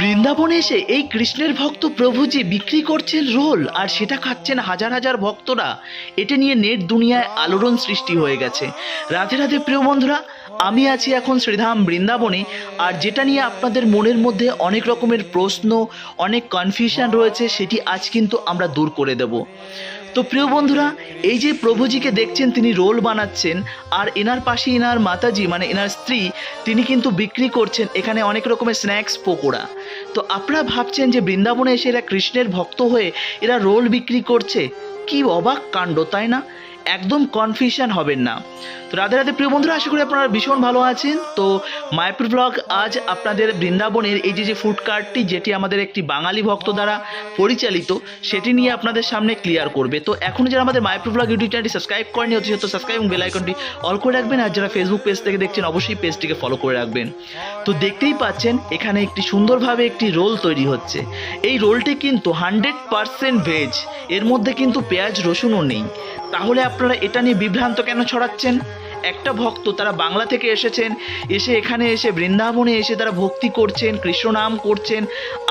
বৃন্দাবনে এসে এই কৃষ্ণের ভক্ত প্রভুজি বিক্রি করছেন রোল, আর সেটা খাচ্ছেন হাজার হাজার ভক্তরা। এটা নিয়ে নেট দুনিয়ায় আলোড়ন সৃষ্টি হয়ে গেছে। রাধে রাধে প্রিয় বন্ধুরা, আমি আছি এখন শ্রীধাম বৃন্দাবনে, আর যেটা নিয়ে আপনাদের মনের মধ্যে অনেক রকমের প্রশ্ন, অনেক কনফিউশন রয়েছে, সেটি আজ কিন্তু আমরা দূর করে দেব। তো প্রিয় বন্ধুরা, এই যে প্রভুজিকে দেখছেন তিনি রোল বানাচ্ছেন, আর এনার পাশে এনার মাতাজি মানে এনার স্ত্রী, তিনি কিন্তু বিক্রি করছেন এখানে অনেক রকমের স্ন্যাক্স পকোড়া। তো আপনারা ভাবছেন যে বৃন্দাবনে এসে এরা কৃষ্ণের ভক্ত হয়ে এরা রোল বিক্রি করছে? কি অবাক কাণ্ড, তাই না? একদম কনফিউশন হবেন না। তো রাধে রাধে, প্রিয় বন্ধুরা, আশা করি আপনারা ভীষণ ভালো আছেন। তো মায়াপুর ব্লগ আজ আপনাদের বৃন্দাবনের এই যে যে ফুড কার্টটি যেটি আমাদের একটি বাঙালি ভক্ত দ্বারা পরিচালিত, সেটি নিয়ে আপনাদের সামনে ক্লিয়ার করবে। তো এখন যারা আমাদের মায়াপুর ব্লগ ইউটিউব চ্যানেলটি সাবস্ক্রাইব করেনি অতি সত্য সাবস্ক্রাইব এবং বেল আইকনটি অল করে রাখবেন। আর যারা ফেসবুক পেজ থেকে দেখছেন, অবশ্যই পেজটিকে ফলো করে রাখবেন। তো দেখতেই পাচ্ছেন, এখানে একটি সুন্দরভাবে একটি রোল তৈরি হচ্ছে। এই রোলটি কিন্তু হান্ড্রেড পারসেন্ট ভেজ এর মধ্যে কিন্তু পেঁয়াজ, রসুনও নেই। তাহলে আপনারা এটা নিয়ে বিভ্রান্ত কেন ছড়াচ্ছেন? একটা ভক্ত তারা বাংলা থেকে এসেছেন, এসে এখানে এসে বৃন্দাবনে এসে তারা ভক্তি করছেন, কৃষ্ণ নাম করছেন,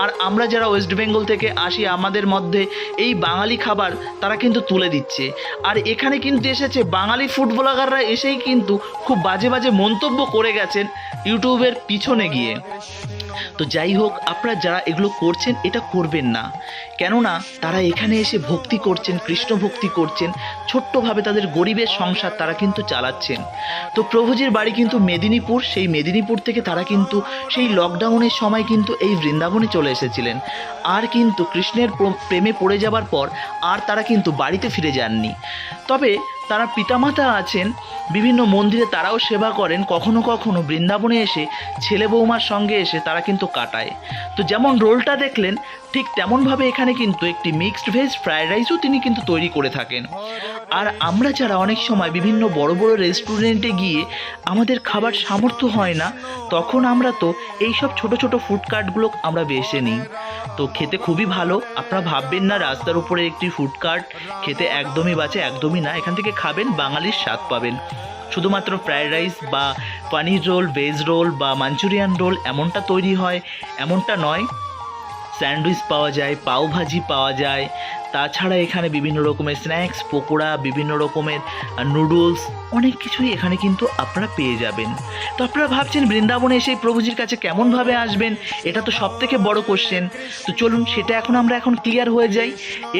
আর আমরা যারা ওয়েস্ট বেঙ্গল থেকে আসি আমাদের মধ্যে এই বাঙালি খাবার তারা কিন্তু তুলে দিচ্ছে। আর এখানে কিন্তু এসেছে বাঙালি ফুড ব্লগাররা এসেই কিন্তু খুব বাজে বাজে মন্তব্য করে গেছেন ইউটিউবের পিছনে গিয়ে। তো যাই হোক, আপনারা যারা এগুলো করছেন, এটা করবেন না। কেননা, তারা এখানে এসে ভক্তি করছেন, কৃষ্ণ ভক্তি করছেন, ছোট্টভাবে তাদের গরিবের সংসার তারা কিন্তু চালাচ্ছেন। তো প্রভুজির বাড়ি কিন্তু মেদিনীপুর, সেই মেদিনীপুর থেকে তারা কিন্তু সেই লকডাউনের সময় কিন্তু এই বৃন্দাবনে চলে এসেছিলেন। আর কিন্তু কৃষ্ণের প্র- প্রেমে পড়ে যাবার পর আর তারা কিন্তু বাড়িতে ফিরে যাননি। তবে তারা পিতামাতা আছেন, বিভিন্ন মন্দিরে তারাও সেবা করেন, কখনো কখনো বৃন্দাবনে এসে ছেলে বৌমার সঙ্গে এসে তারা কিন্তু কাটায়। তো যেমন রোলটা দেখলেন ঠিক তেমনভাবে এখানে কিন্তু একটি মিক্সড ভেজ ফ্রায়েড রাইসও তিনি কিন্তু তৈরি করে থাকেন। আর আমরা যারা অনেক সময় বিভিন্ন বড় বড় রেস্টুরেন্টে গিয়ে আমাদের খাবার সামর্থ্য হয় না, তখন আমরা তো এই সব ছোট ছোট ফুড কার্টগুলো আমরা বেছে নিই। তো খেতে খুবই ভালো, আপনারা ভাববেন না রাস্তার উপরে একটি ফুড কার্ট খেতে একদমই বাঁচে, একদমই না, এখান থেকে খাবেন, বাঙালির স্বাদ পাবেন। শুধুমাত্র ফ্রায়েড রাইস বা পানির রোল ভেজ রোল বা মাঞ্চুরিয়ান রোল এমনটা তৈরি হয়, এমনটা নয় স্যান্ডউইচ পাওয়া যায় পাও ভাজি পাওয়া যায়। তাছাড়া এখানে বিভিন্ন রকমের স্ন্যাক্স, পকোড়া, বিভিন্ন রকমের নুডলস, অনেক কিছুই এখানে কিন্তু আপনারা পেয়ে যাবেন। তো আপনারা ভাবছেন বৃন্দাবনে এসে প্রভুজির কাছে কেমনভাবে আসবেন? এটা তো সব থেকে বড় কোশ্চেন তো চলুন সেটা এখন আমরা এখন ক্লিয়ার হয়ে যাই।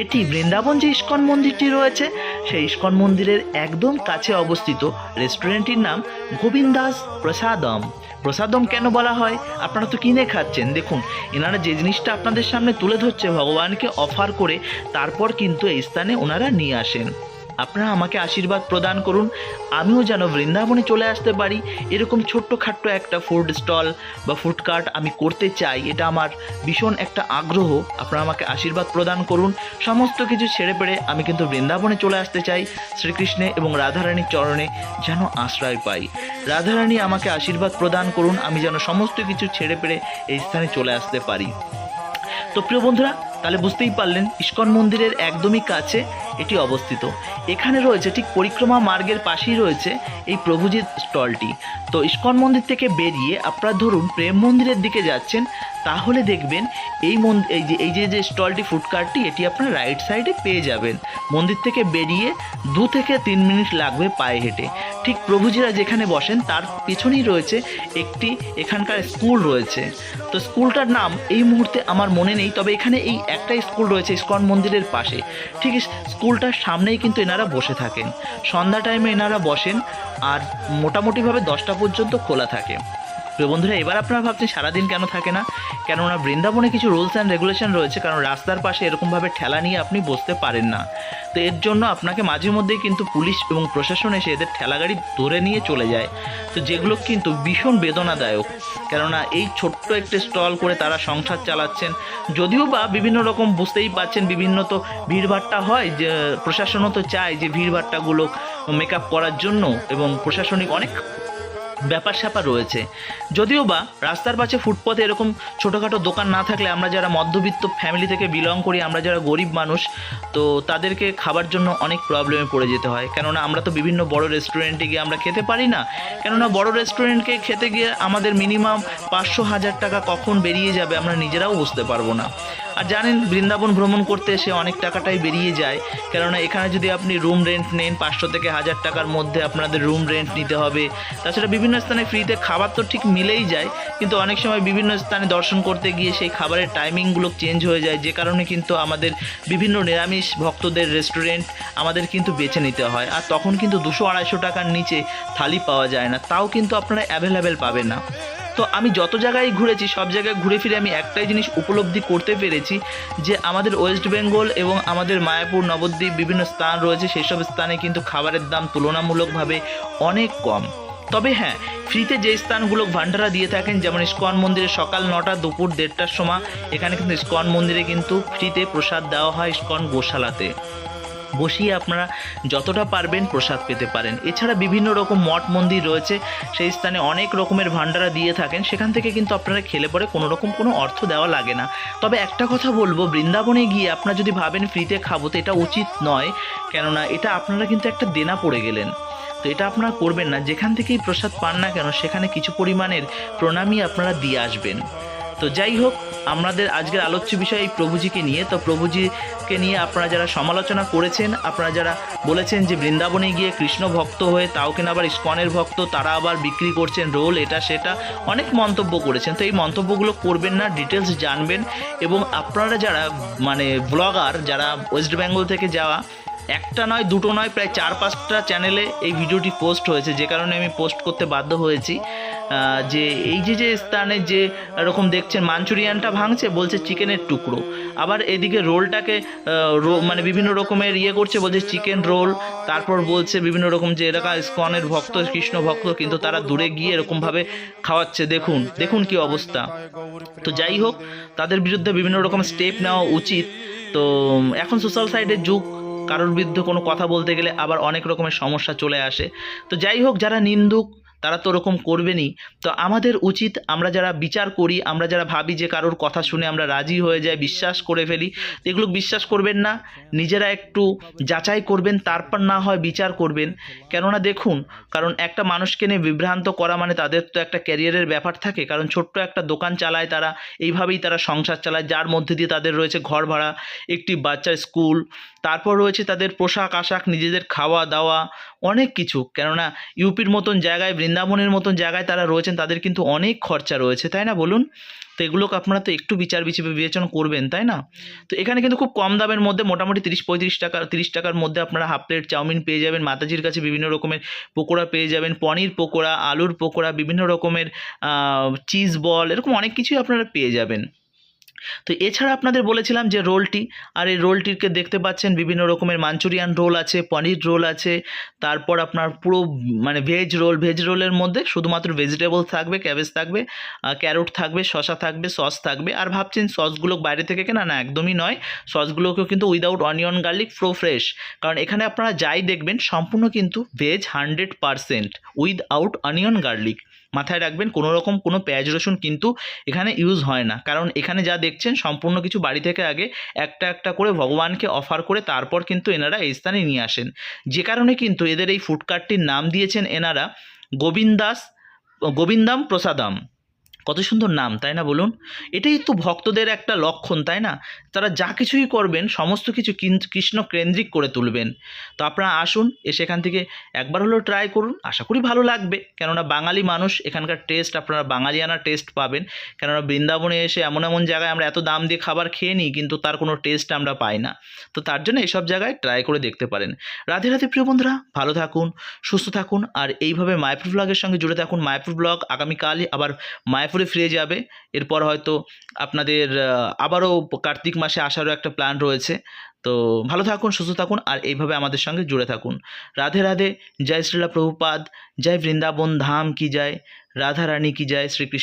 এটি বৃন্দাবন যে ইস্কন মন্দিরটি রয়েছে, সেই ইস্কন মন্দিরের একদম কাছে অবস্থিত রেস্টুরেন্টটির নাম গোবিন্দাস প্রসাদম। প্রসাদম কেন বলা হয়? আপনারা তো কিনে খাচ্ছেন। দেখুন, এনারা যে জিনিসটা আপনাদের সামনে তুলে ধরছে, ভগবানকে অফার করে, তারপর কিন্তু এই স্থানে ওনারা নিয়ে আসেন। আপনারা আমাকে আশীর্বাদ প্রদান করুন। আমিও যেন বৃন্দাবনে চলে আসতে পারি। এরকম ছোট্ট খাট্ট একটা ফুড স্টল বা ফুড কার্ট আমি করতে চাই, এটা আমার ভীষণ একটা আগ্রহ। আপনারা আমাকে আশীর্বাদ প্রদান করুন। সমস্ত কিছু ছেড়ে পেড়ে আমি কিন্তু বৃন্দাবনে চলে আসতে চাই। শ্রীকৃষ্ণে এবং রাধারানীর চরণে যেন আশ্রয় পাই। রাধারানী আমাকে আশীর্বাদ প্রদান করুন। আমি যেন সমস্ত কিছু ছেড়ে পেড়ে এই স্থানে চলে আসতে পারি। তো প্রিয় বন্ধুরা তাহলে বুঝতেই পারলেন, ইস্কন মন্দিরের একদমই কাছে এটি অবস্থিত। এখানে রয়েছে ঠিক পরিক্রমা মার্গের পাশেই রয়েছে এই প্রভুজির স্টলটি। তো ইস্কন মন্দির থেকে বেরিয়ে আপনারা ধরুন প্রেম মন্দিরের দিকে যাচ্ছেন, তাহলে দেখবেন এই মন্দির এই যে এই যে যে স্টলটি ফুডকার্টটি এটি আপনার রাইট সাইডে পেয়ে যাবেন। মন্দির থেকে বেরিয়ে দু থেকে তিন মিনিট লাগবে পায়ে হেঁটে। ঠিক প্রভুজিরা যেখানে বসেন, তার পিছনেই রয়েছে একটি এখানকার স্কুল রয়েছে। তো স্কুলটার নাম এই মুহূর্তে আমার মনে নেই, তবে এখানে এই একটাই স্কুল রয়েছে, ইস্কন মন্দিরের পাশে। ঠিক স্কুলটার সামনেই কিন্তু এনারা বসে থাকেন। সন্ধ্যা টাইমে এনারা বসেন আর মোটামুটিভাবে দশটা পর্যন্ত খোলা থাকে। প্রিয় বন্ধুরা, এবার আপনারা ভাবছেন সারাদিন কেন থাকে না? কেননা বৃন্দাবনে কিছু রুলস অ্যান্ড রেগুলেশন রয়েছে, কারণ রাস্তার পাশে এরকমভাবে ঠেলা নিয়ে আপনি বসতে পারেন না। তো এর জন্য আপনাকে মাঝে মধ্যেই কিন্তু পুলিশ এবং প্রশাসন এসে এদের ঠেলাগাড়ি ধরে নিয়ে চলে যায়। তো যেগুলো কিন্তু ভীষণ বেদনাদায়ক। কেননা এই ছোট্ট একটি স্টল করে তারা সংসার চালাচ্ছেন। যদিও বা বিভিন্ন রকম বুঝতেই পাচ্ছেন বিভিন্ন তো ভিড়ভাট্টা হয় যে, প্রশাসনও তো চায় যে ভিড়ভাট্টাগুলো মেকআপ করার জন্য এবং প্রশাসনিক অনেক ব্যাপার স্যাপার রয়েছে। যদিও বা রাস্তার পাশে ফুটপথে এরকম ছোটোখাটো দোকান না থাকলে আমরা যারা মধ্যবিত্ত ফ্যামিলি থেকে বিলং করি, আমরা যারা গরিব মানুষ, তো তাদেরকে খাবার জন্য অনেক প্রবলেমে পড়ে যেতে হয়। কেননা আমরা তো বিভিন্ন বড় রেস্টুরেন্টে গিয়ে আমরা খেতে পারি না। কেননা বড় রেস্টুরেন্টকে খেতে গিয়ে আমাদের মিনিমাম পাঁচশো হাজার টাকা কখন বেরিয়ে যাবে আমরা নিজেরাও বুঝতে পারব না। আর জানেন, বৃন্দাবন ভ্রমণ করতে এসে অনেক টাকাটাই বেরিয়ে যায়। কেননা এখানে যদি আপনি রুম রেন্ট নেন, পাঁচশো থেকে হাজার টাকার মধ্যে আপনাদের রুম রেন্ট নিতে হবে। তাছাড়া বিভিন্ন স্থানে ফ্রিতে খাবার তো ঠিক মিলেই যায়, কিন্তু অনেক সময় বিভিন্ন স্থানে দর্শন করতে গিয়ে সেই খাবারের টাইমিংগুলো চেঞ্জ হয়ে যায়, যে কারণে কিন্তু আমাদের বিভিন্ন নিরামিষ ভক্তদের রেস্টুরেন্ট আমাদের কিন্তু বেছে নিতে হয়। আর তখন কিন্তু দুশো আড়াইশো টাকার নিচে থালি পাওয়া যায় না, তাও কিন্তু আপনারা অ্যাভেলেবেল পাবেন না। তো আমি যত জায়গায় ঘুরেছি, সব জায়গায় ঘুরে ফিরে আমি একটাই জিনিস উপলব্ধি করতে পেরেছি, যে আমাদের ওয়েস্ট বেঙ্গল এবং আমাদের মায়াপুর, নবদ্বীপ বিভিন্ন স্থান রয়েছে, সেসব স্থানে কিন্তু খাবারের দাম তুলনামূলকভাবে অনেক কম। তবে হ্যাঁ ফ্রিতে যে স্থানগুলো ভান্ডারা দিয়ে থাকেন, যেমন ইস্কন মন্দিরে সকাল নটা দুপুর দেড়টার সময়, এখানে কিন্তু ইস্কন মন্দিরে কিন্তু ফ্রিতে প্রসাদ দেওয়া হয় ইস্কন গোশালাতে। বসিয়ে আপনারা যতটা পারবেন প্রসাদ পেতে পারেন। এছাড়া বিভিন্ন রকম মঠ মন্দির রয়েছে, সেই স্থানে অনেক রকমের ভান্ডারা দিয়ে থাকেন। সেখান থেকে কিন্তু আপনারা খেলে পরে কোনো রকম কোনো অর্থ দেওয়া লাগে না। তবে একটা কথা বলব, বৃন্দাবনে গিয়ে আপনারা যদি ভাবেন ফ্রিতে খাব, তো এটা উচিত নয়। কেননা এটা আপনারা কিন্তু একটা দেনা পড়ে গেলেন। তো এটা আপনারা করবেন না। যেখান থেকেই প্রসাদ পান না কেন, সেখানে কিছু পরিমাণের প্রণামী আপনারা দিয়ে আসবেন। তো যাই হোক, আমাদের আজকের আলোচ্য বিষয় এই প্রভুজিকে নিয়ে। তো প্রভুজিকে নিয়ে আপনারা যারা সমালোচনা করেছেন, আপনারা যারা বলেছেন যে বৃন্দাবনে গিয়ে কৃষ্ণ ভক্ত হয়ে তাও কেন আবার ইস্কনের ভক্ত, তারা আবার বিক্রি করছেন রোল, এটা সেটা, অনেক মন্তব্য করেছেন। তো এই মন্তব্যগুলো করবেন না ডিটেলস জানবেন এবং আপনারা যারা মানে ব্লগার যারা ওয়েস্ট বেঙ্গল থেকে যাওয়া, একটা নয়, দুটো নয়, প্রায় চার পাঁচটা চ্যানেলে এই ভিডিওটি পোস্ট হয়েছে। যে কারণে আমি পোস্ট করতে বাধ্য হয়েছি যে এই যে যে স্থানে যে এরকম দেখছেন মাঞ্চুরিয়ানটা ভাঙছে, বলছে চিকেনের টুকরো। আবার এদিকে রোলটাকে মানে বিভিন্ন রকমের ইয়ে করছে, বলছে চিকেন রোল তারপর বলছে বিভিন্ন রকম যে এলাকা স্কনের ভক্ত, কৃষ্ণ ভক্ত, কিন্তু তারা দূরে গিয়ে এরকমভাবে খাওয়াচ্ছে। দেখুন দেখুন কি অবস্থা। তো যাই হোক, তাদের বিরুদ্ধে বিভিন্ন রকম স্টেপ নেওয়া উচিত। তো, এখন সোশ্যাল সাইডের যুগ, কারোর বিরুদ্ধে কোনো কথা বলতে গেলে আবার অনেক রকমের সমস্যা চলে আসে। তো যাই হোক, যারা নিন্দুক তারা তো ওরকম করবেনই তো আমাদের উচিত আমরা যারা বিচার করি, আমরা যারা ভাবি যে কারোর কথা শুনে আমরা রাজি হয়ে যাই, বিশ্বাস করে ফেলি, এগুলো বিশ্বাস করবেন না। নিজেরা একটু যাচাই করবেন, তারপর না হয় বিচার করবেন। কেননা দেখুন, কারণ একটা মানুষকে নিয়ে বিভ্রান্ত করা মানে তাদের তো একটা ক্যারিয়ারের ব্যাপার থাকে। কারণ ছোট্ট একটা দোকান চালায় তারা, এইভাবেই তারা সংসার চালায়, যার মধ্যে দিয়ে তাদের রয়েছে ঘর ভাড়া, একটি বাচ্চার স্কুল, তারপর রয়েছে তাদের পোশাক আশাক, নিজেদের খাওয়া দাওয়া অনেক কিছু। কেননা ইউপির মতন জায়গায়, বৃন্দাবনের মতন জায়গায় তারা রয়েছেন, তাদের কিন্তু অনেক খরচা রয়েছে, তাই না বলুন? তো এগুলোকে আপনারা তো একটু বিচার বিচে বিবেচনা করবেন, তাই না? তো এখানে কিন্তু খুব কম দামের মধ্যে মোটামুটি তিরিশ, পঁয়ত্রিশ টাকা, তিরিশ টাকার মধ্যে আপনারা হাফ প্লেট চাউমিন পেয়ে যাবেন, মাতাজির কাছে বিভিন্ন রকমের পকোড়া পেয়ে যাবেন, পনির পকোড়া, আলুর পকোড়া, বিভিন্ন রকমের চিজ বল এরকম অনেক কিছুই আপনারা পেয়ে যাবেন। তো এছাড়া আপনাদের বলেছিলাম যে রোলটি, আর এই রোলটিকে দেখতে পাচ্ছেন বিভিন্ন রকমের মাঞ্চুরিয়ান রোল আছে, পনির রোল আছে, তারপর আপনার পুরো মানে ভেজ রোল ভেজ রোলের মধ্যে শুধুমাত্র ভেজিটেবল থাকবে ক্যাবেজ থাকবে ক্যারোট থাকবে, শসা থাকবে সস থাকবে, আর ভাবছেন সসগুলো বাইরে থেকে কেনা? না, একদমই নয়। সসগুলোকেও কিন্তু উইদাউট অনিয়ন গার্লিক ফ্রো ফ্রেশ কারণ এখানে আপনারা যাই দেখবেন, সম্পূর্ণ কিন্তু veg hundred percent without onion garlic মাথায় রাখবেন, কোনো রকম কোনো পেঁয়াজ রসুন কিন্তু এখানে ইউজ হয় না। কারণ এখানে যা দেখছেন, সম্পূর্ণ কিছু বাড়ি থেকে আগে একটা একটা করে ভগবানকে অফার করে তারপর কিন্তু এনারা এই স্থানে নিয়ে আসেন। যে কারণে কিন্তু এদের এই ফুডকার্টটির নাম দিয়েছেন এনারা গোবিন্দাস, গোবিন্দাম প্রসাদাম। কত সুন্দর নাম, তাই না বলুন? এটাই তো ভক্তদের একটা লক্ষণ, তাই না? তারা যা কিছুই করবেন, সমস্ত কিছু কৃষ্ণ কেন্দ্রিক করে তুলবেন। তো আপনারা আসুন এসে এখান থেকে একবার হলেও ট্রাই করুন, আশা করি ভালো লাগবে। কেননা বাঙালি মানুষ, এখানকার টেস্ট আপনারা বাঙালিয়ানা টেস্ট পাবেন। কেননা বৃন্দাবনে এসে এমন এমন জায়গায় আমরা এত দাম দিয়ে খাবার খেয়ে নিই, কিন্তু তার কোনো টেস্ট আমরা পাই না। তো তার জন্য এইসব জায়গায় ট্রাই করে দেখতে পারেন। রাধে রাধে প্রিয় বন্ধুরা, ভালো থাকুন, সুস্থ থাকুন, আর এইভাবে মায়াপুর ব্লগের সঙ্গে জুড়ে থাকুন। মায়াপুর ব্লগ আগামীকালই আবার মায়াপুরে ফিরে যাবে। এরপর হয়তো আপনাদের আবারও কার্তিক মাসে আসারও একটা প্ল্যান রয়েছে। তো ভালো থাকুন, সুস্থ থাকুন আর এইভাবে আমাদের সঙ্গে জুড়ে থাকুন। রাধে রাধে, জয় শ্রীলা প্রভুপাদ, জয় বৃন্দাবন ধাম কি যায় রাধা রানী কি যায় শ্রীকৃষ্ণ